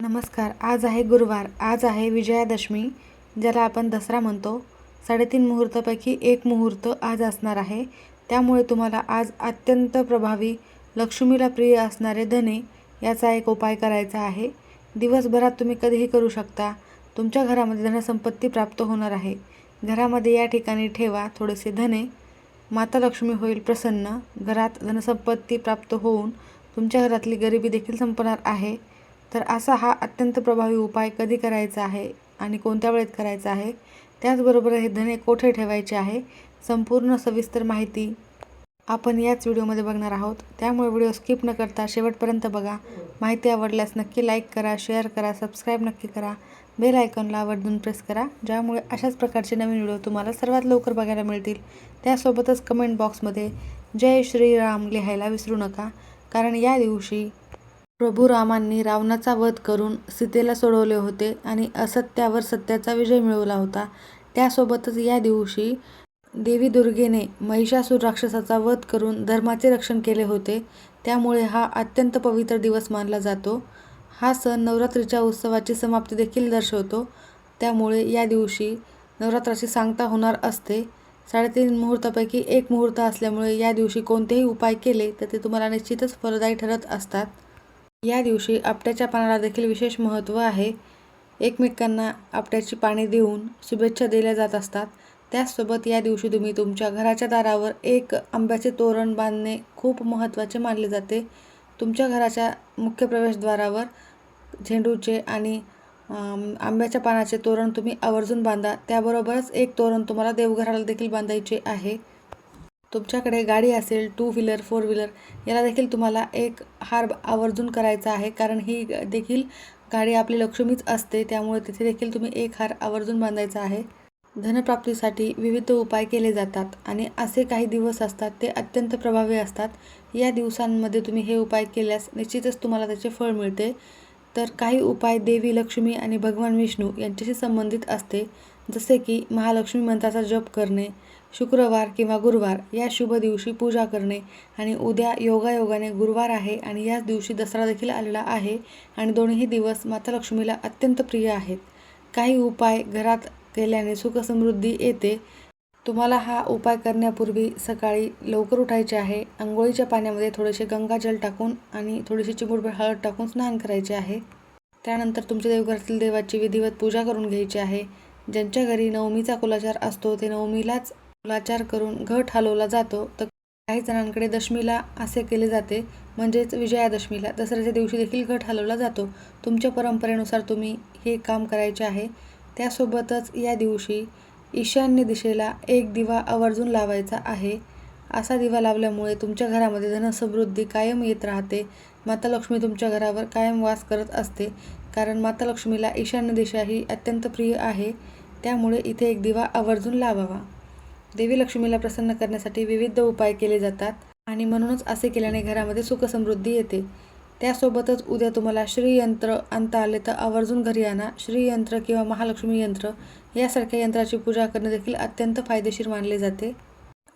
नमस्कार आज आहे गुरुवार. आज आहे विजयादशमी ज्याला आपण दसरा म्हणतो. साडेतीन मुहूर्तापैकी एक मुहूर्त आज असणार आहे. त्यामुळे तुम्हाला आज अत्यंत प्रभावी लक्ष्मीला प्रिय असणारे धने याचा एक उपाय करायचा आहे. दिवसभरात तुम्ही कधीही करू शकता. तुमच्या घरामध्ये धनसंपत्ती प्राप्त होणार आहे. घरामध्ये या ठिकाणी ठेवा थोडेसे धने. माता लक्ष्मी होईल प्रसन्न. घरात धनसंपत्ती प्राप्त होऊन तुमच्या घरातली गरिबी देखील संपणार आहे. तर असा हा अत्यंत प्रभावी उपाय कधी करायचा आहे आणि कोणत्या वेळेत करायचा आहे? त्याचबरोबर हे धने कोठे ठेवायचे आहे? संपूर्ण सविस्तर माहिती आपण याच व्हिडिओमध्ये बघणार आहोत. त्यामुळे व्हिडिओ स्किप न करता शेवटपर्यंत बघा. माहिती आवडल्यास नक्की लाईक करा शेअर करा सबस्क्राईब नक्की करा. बेल आयकॉनला आवर्जून प्रेस करा. ज्यामुळे अशाच प्रकारचे नवीन व्हिडिओ तुम्हाला सर्वात लवकर बघायला मिळतील. त्यासोबतच कमेंट बॉक्समध्ये जय श्रीराम लिहायला विसरू नका. कारण या दिवशी प्रभू रामांनी रावणाचा वध करून सीतेला सोडवले होते आणि असत्यावर सत्याचा विजय मिळवला होता. त्यासोबतच या दिवशी देवी दुर्गेने महिषासूर राक्षसाचा वध करून धर्माचे रक्षण केले होते. त्यामुळे हा अत्यंत पवित्र दिवस मानला जातो. हा सण नवरात्रीच्या उत्सवाची समाप्ती देखील दर्शवतो. त्यामुळे या दिवशी नवरात्राची सांगता होणार असते. साडेतीन मुहूर्तापैकी एक मुहूर्त असल्यामुळे या दिवशी कोणतेही उपाय केले तर ते तुम्हाला निश्चितच फलदायी ठरत असतात. या दिवशी आपट्याच्या पानाला देखील विशेष महत्त्व आहे. एकमेकांना आपट्याची पाने देऊन शुभेच्छा दिल्या जात असतात. त्याचसोबत या दिवशी तुम्ही तुमच्या घराच्या दारावर एक आंब्याचे तोरण बांधणे खूप महत्त्वाचे मानले जाते. तुमच्या घराच्या मुख्य प्रवेशद्वारावर झेंडूचे आणि आंब्याच्या पानाचे तोरण तुम्ही आवर्जून बांधा. त्याबरोबरच एक तोरण तुम्हाला देवघराला देखील बांधायचे आहे. तुमच्याकडे गाडी असेल टू व्हीलर फोर व्हीलर याला देखील तुम्हाला एक हार आवर्जून करायचा आहे. कारण ही देखील गाडी आपली लक्ष्मीच असते. त्यामुळे तिथे देखील तुम्ही एक हार आवर्जून बांधायचा आहे. धनप्राप्तीसाठी विविध उपाय केले जातात आणि असे काही दिवस असतात ते अत्यंत प्रभावी असतात. या दिवसांमध्ये तुम्ही हे उपाय केल्यास निश्चितच तुम्हाला त्याचे फळ मिळते. तर काही उपाय देवी लक्ष्मी आणि भगवान विष्णू यांच्याशी संबंधित असते. जसे की महालक्ष्मी मंत्राचा जप करणे शुक्रवार किंवा गुरुवार या शुभ दिवशी पूजा करणे आणि उद्या योगायोगाने गुरुवार आहे आणि याच दिवशी दसरा देखील आलेला आहे आणि दोन्ही दिवस माता लक्ष्मीला अत्यंत प्रिय आहेत. काही उपाय घरात केल्याने सुखसमृद्धी येते. तुम्हाला हा उपाय करण्यापूर्वी सकाळी लवकर उठायचे आहे. आंघोळीच्या पाण्यामध्ये थोडेसे गंगाजल टाकून आणि थोडीशी चिमूटभर हळद टाकून स्नान करायचे आहे. त्यानंतर तुमच्या देवघरातील देवाची विधिवत पूजा करून घ्यायची आहे. ज्यांच्या घरी नवमीचा कुलाचार असतो ते नवमीलाच लाचार करून घट हलवला जातो तर काही जणांकडे दशमीला असे केले जाते म्हणजेच विजयादशमीला. दसऱ्याच्या दिवशी देखील घट हलवला जातो. तुमच्या परंपरेनुसार तुम्ही हे काम करायचे आहे. त्यासोबतच या दिवशी ईशान्य दिशेला एक दिवा आवर्जून लावायचा आहे. असा दिवा लावल्यामुळे तुमच्या घरामध्ये धनसमृद्धी कायम येत राहते. माता लक्ष्मी तुमच्या घरावर कायम वास करत असते. कारण माता लक्ष्मीला ईशान्य दिशा ही अत्यंत प्रिय आहे. त्यामुळे इथे एक दिवा आवर्जून लावावा. देवी लक्ष्मीला प्रसन्न करण्यासाठी विविध उपाय केले जातात आणि म्हणूनच असे केल्याने घरामध्ये सुखसमृद्धी येते. त्यासोबतच उद्या तुम्हाला श्रीयंत्र आणता आले तर आवर्जून घरी आणा. श्रीयंत्र किंवा महालक्ष्मी यंत्र यासारख्या यंत्राची पूजा करणे देखील अत्यंत फायदेशीर मानले जाते.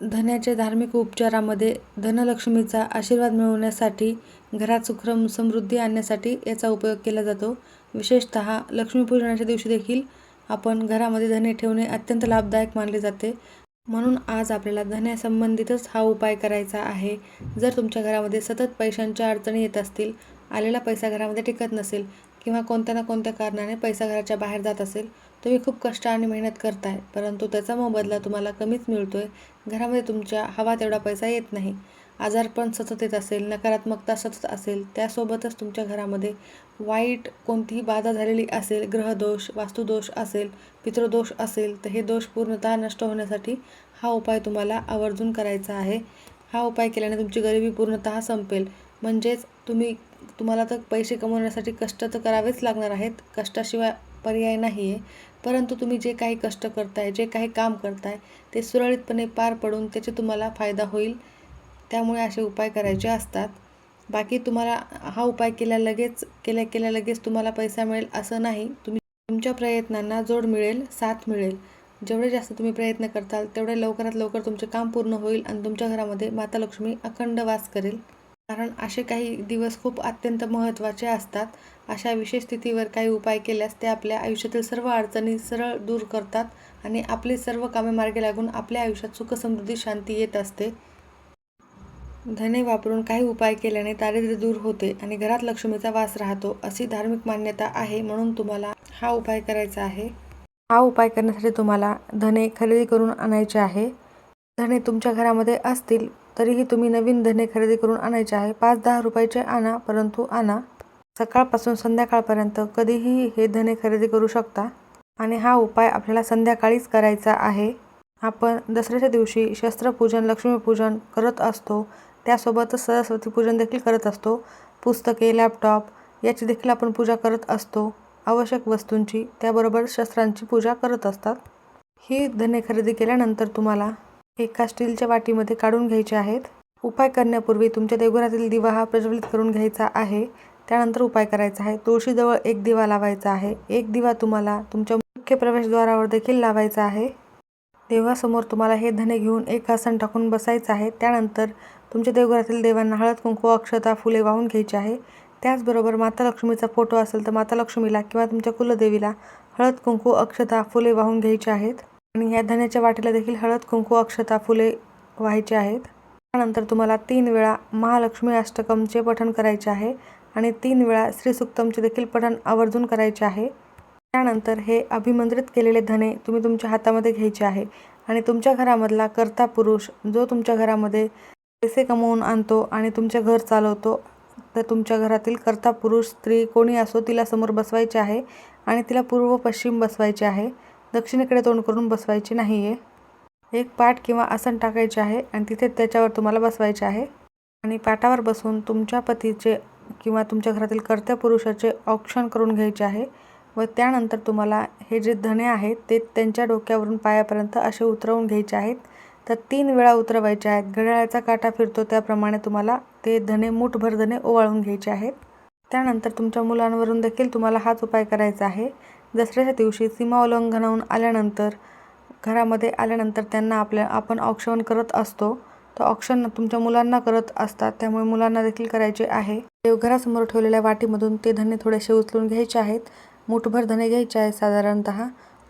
धन्याच्या धार्मिक उपचारामध्ये धनलक्ष्मीचा आशीर्वाद मिळवण्यासाठी घरात सुखरम समृद्धी आणण्यासाठी याचा उपयोग केला जातो. विशेषतः लक्ष्मीपूजनाच्या दिवशी देखील आपण घरामध्ये धने ठेवणे अत्यंत लाभदायक मानले जाते. म्हणून आज आपल्याला धन्यासंबंधितच हा उपाय करायचा आहे. जर तुमच्या घरामध्ये सतत पैशांच्या अडचणी येत असतील आलेला पैसा घरामध्ये टिकत नसेल किंवा कोणत्या ना कोणत्या कारणाने पैसा घराच्या बाहेर जात असेल तुम्ही खूप कष्ट आणि मेहनत करताय परंतु त्याचा मोबदला तुम्हाला कमीच मिळतोय. घरामध्ये तुमच्या हवा तेवढा पैसा येत नाही. आजारपण सतत येत असेल नकारात्मकता सतत असेल त्यासोबतच तुमच्या घरामध्ये वाईट कोणतीही बाधा झालेली असेल ग्रहदोष वास्तुदोष असेल पितृदोष असेल तर हे दोष पूर्णतः नष्ट होण्यासाठी हा उपाय तुम्हाला आवर्जून करायचा आहे. हा उपाय केल्याने तुमची गरिबी पूर्णतः संपेल. म्हणजेच तुम्ही तुम्हाला तर पैसे कमवण्यासाठी कष्ट तर करावेच लागणार आहेत कष्टाशिवाय पर्याय नाही आहे परंतु तुम्ही जे काही कष्ट करताय जे काही काम करताय ते सुरळीतपणे पार पडून त्याचे तुम्हाला फायदा होईल. त्यामुळे असे उपाय करायचे असतात. बाकी तुम्हाला हा उपाय केल्या लगेच केल्या केल्या लगेच तुम्हाला पैसा मिळेल असं नाही. तुम्ही तुमच्या प्रयत्नांना जोड मिळेल साथ मिळेल. जेवढे जास्त तुम्ही प्रयत्न करताल तेवढे लवकरात लवकर तुमचे काम पूर्ण होईल आणि तुमच्या घरामध्ये माता लक्ष्मी अखंड वास करेल. कारण असे काही दिवस खूप अत्यंत महत्त्वाचे असतात. अशा विशेष स्थितीवर काही उपाय केल्यास ते आपल्या आयुष्यातील सर्व अडचणी सरळ दूर करतात आणि आपली सर्व कामे मार्गी लागून आपल्या आयुष्यात सुख समृद्धी शांती येत असते. धने वापरून काही उपाय केल्याने दारिद्र्य दूर होते आणि घरात लक्ष्मीचा वास राहतो अशी धार्मिक मान्यता आहे म्हणून तुम्हाला हा उपाय करायचा आहे. हा उपाय करण्यासाठी तुम्हाला धने खरेदी करून आणायचे आहे. धने तुमच्या घरामध्ये असतील तरीही तुम्ही नवीन धने खरेदी करून आणायचे आहे. पाच दहा रुपयाचे आणा परंतु आणा. सकाळपासून संध्याकाळपर्यंत कधीही हे धने खरेदी करू शकता. आणि हा उपाय आपल्याला संध्याकाळीच करायचा आहे. आपण दसऱ्याच्या दिवशी शस्त्रपूजन लक्ष्मीपूजन करत असतो. त्यासोबतच सरस्वती पूजन देखील करत असतो. पुस्तके लॅपटॉप याची देखील आपण पूजा करत असतो. आवश्यक वस्तूंची त्याबरोबर शस्त्रांची पूजा करत असतात. ही धने खरेदी केल्यानंतर तुम्हाला एका स्टीलच्या वाटीमध्ये काढून घ्यायचे आहेत. उपाय करण्यापूर्वी तुमच्या देवघरातील दिवा हा प्रज्वलित करून घ्यायचा आहे. त्यानंतर उपाय करायचा आहे. तुळशीजवळ एक दिवा लावायचा आहे. एक दिवा तुम्हाला तुमच्या मुख्य प्रवेशद्वारावर देखील लावायचा आहे. देवासमोर तुम्हाला हे धने घेऊन एक आसन टाकून बसायचं आहे. त्यानंतर तुमच्या देवघरातील देवांना हळद कुंकू अक्षता फुले वाहून घ्यायची आहे. त्याचबरोबर माता लक्ष्मीचा फोटो असेल तर माता लक्ष्मीला किंवा तुमच्या कुलदेवीला हळद कुंकू अक्षता फुले वाहून घ्यायची आहेत. आणि या धन्याच्या वाटेला देखील हळद कुंकू अक्षता फुले व्हायचे आहेत. त्यानंतर तुम्हाला तीन वेळा महालक्ष्मी अष्टकमचे पठण करायचे आहे आणि तीन वेळा श्रीसुक्तमचे देखील पठण आवर्जून करायचे आहे. त्यानंतर हे अभिमंत्रित केलेले धने तुम्ही तुमच्या हातामध्ये घ्यायचे आहे. आणि तुमच्या घरामधला कर्ता पुरुष जो तुमच्या घरामध्ये पैसे कमवून आणतो आणि तुमचे घर चालवतो तर तुमच्या घरातील कर्ता पुरुष स्त्री कोणी असो तिला समोर बसवायचे आहे आणि तिला पूर्व पश्चिम बसवायचे आहे दक्षिणेकडे तोंड करून बसवायचे नाही आहे एक पाट किंवा आसन टाकायचे आहे आणि तिथे त्याच्यावर तुम्हाला बसवायचे आहे. आणि पाटावर बसून तुमच्या पतीचे किंवा तुमच्या घरातील कर्त्या पुरुषाचे औक्षण करून घ्यायचे आहे व त्यानंतर तुम्हाला हे जे धणे आहेत ते त्यांच्या डोक्यावरून पायापर्यंत असे उतरवून घ्यायचे आहेत. तर तीन वेळा उतरवायचे आहेत. घड्याळाचा काटा फिरतो त्याप्रमाणे तुम्हाला ते धणे मुठभर धणे ओवाळून घ्यायचे आहेत. त्यानंतर तुमच्या मुलांवरून देखील तुम्हाला हाच उपाय करायचा आहे. दसऱ्याच्या दिवशी सीमा उल्लंघनाहून आल्यानंतर घरामध्ये आल्यानंतर त्यांना आपल्या आपण औक्षण करत असतो. तर औक्षण तुमच्या मुलांना करत असतात. त्यामुळे मुलांना देखील करायचे आहे. देवघरासमोर ठेवलेल्या वाटीमधून ते धने थोडेसे उचलून घ्यायचे आहेत. मुठभर धने घ्यायचे आहेत साधारणत.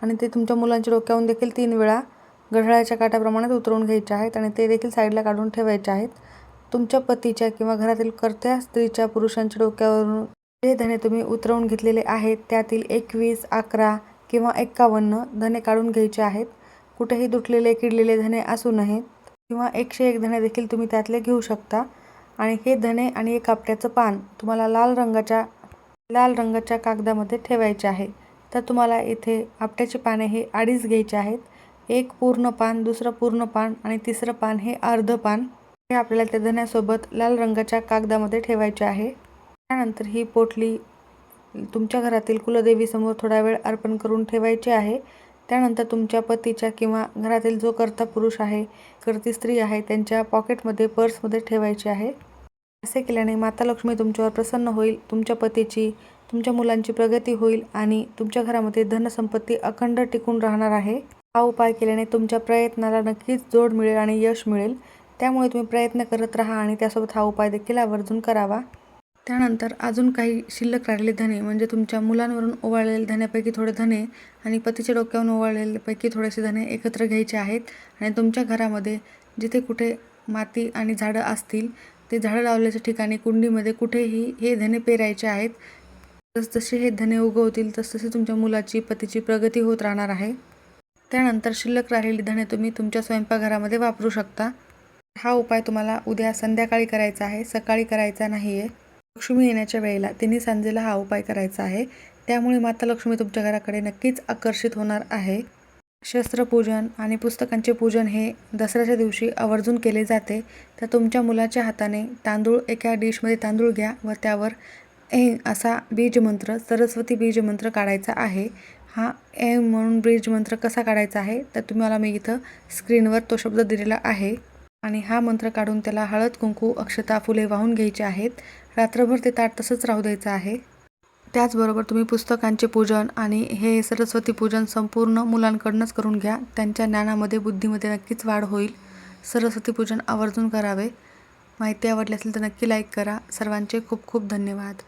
आणि ते तुमच्या मुलांच्या डोक्यावरून देखील तीन वेळा घड्याळाच्या काट्याप्रमाणेच उतरवून घ्यायचे आहेत आणि ते देखील साईडला काढून ठेवायचे आहेत. तुमच्या पतीच्या किंवा घरातील कर्त्या स्त्रीच्या पुरुषांच्या डोक्यावरून जे धने तुम्ही उतरवून घेतलेले आहेत त्यातील एकवीस अकरा किंवा एक्कावन्न धने काढून घ्यायचे आहेत. कुठेही दुटलेले किडलेले धने असू नयेत किंवा एकशे एक धने देखील तुम्ही त्यातले घेऊ शकता. आणि हे धने आणि एक आपट्याचं पान तुम्हाला लाल रंगाच्या लाल रंगाच्या कागदामध्ये ठेवायचे आहे. तर तुम्हाला इथे आपट्याची पाने हे अडीच घ्यायचे आहेत. एक पूर्ण पान दुसरं पूर्ण पान आणि तिसरं पान हे अर्ध पान हे आपल्याला त्या धण्यासोबत लाल रंगाच्या कागदामध्ये ठेवायचे आहे. त्यानंतर ही पोटली तुमच्या घरातील कुलदेवीसमोर थोडा वेळ अर्पण करून ठेवायची आहे. त्यानंतर तुमच्या पतीच्या किंवा घरातील जो कर्ता पुरुष आहे करती स्त्री आहे त्यांच्या पॉकेटमध्ये पर्समध्ये ठेवायची आहे. असे केल्याने माता लक्ष्मी तुमच्यावर प्रसन्न होईल तुमच्या पतीची तुमच्या मुलांची प्रगती होईल आणि तुमच्या घरामध्ये धनसंपत्ती अखंड टिकून राहणार आहे. हा उपाय केल्याने तुमच्या प्रयत्नाला नक्कीच जोड मिळेल आणि यश मिळेल. त्यामुळे तुम्ही प्रयत्न करत राहा आणि त्यासोबत हा उपाय देखील आवर्जून करावा. त्यानंतर अजून काही शिल्लक राहिलेले धने म्हणजे तुमच्या मुलांवरून ओवाळलेले धन्यापैकी थोडे धने आणि पतीच्या डोक्यावरून ओवाळलेल्यापैकी थोडेसे धने एकत्र घ्यायचे आहेत आणि तुमच्या घरामध्ये जिथे कुठे माती आणि झाडं असतील ते झाडं लावल्याच्या ठिकाणी कुंडीमध्ये कुठेही हे धने पेरायचे आहेत. जसजसे हे धने उगवतील तसतसे तुमच्या मुलाची पतीची प्रगती होत राहणार आहे. त्यानंतर शिल्लक राहिलेली धणे तुम्ही तुमच्या स्वयंपाकघरामध्ये वापरू शकता. हा उपाय तुम्हाला उद्या संध्याकाळी करायचा आहे. सकाळी करायचा नाही आहे लक्ष्मी येण्याच्या वेळेला तिन्ही सांजेला हा उपाय करायचा आहे. त्यामुळे माता लक्ष्मी तुमच्या घराकडे नक्कीच आकर्षित होणार आहे. शस्त्रपूजन आणि पुस्तकांचे पूजन हे दसऱ्याच्या दिवशी आवर्जून केले जाते. तर तुमच्या मुलाच्या हाताने तांदूळ एका डिशमध्ये तांदूळ घ्या व त्यावर ए असा बीजमंत्र सरस्वती बीजमंत्र काढायचा आहे. हा एम म्हणून ब्रिज मंत्र कसा काढायचा आहे? तर तुम्हाला मी इथं स्क्रीनवर तो शब्द दिलेला आहे. आणि हा मंत्र काढून त्याला हळद कुंकू अक्षता फुले वाहून घ्यायचे आहेत. रात्रभर ते ताट तसंच राहू द्यायचं आहे. त्याचबरोबर तुम्ही पुस्तकांचे पूजन आणि हे सरस्वती पूजन संपूर्ण मुलांकडूनच करून घ्या. त्यांच्या ज्ञानामध्ये बुद्धीमध्ये नक्कीच वाढ होईल. सरस्वती पूजन आवर्जून करावे. माहिती आवडली असेल तर नक्की लाईक करा. सर्वांचे खूप खूप धन्यवाद.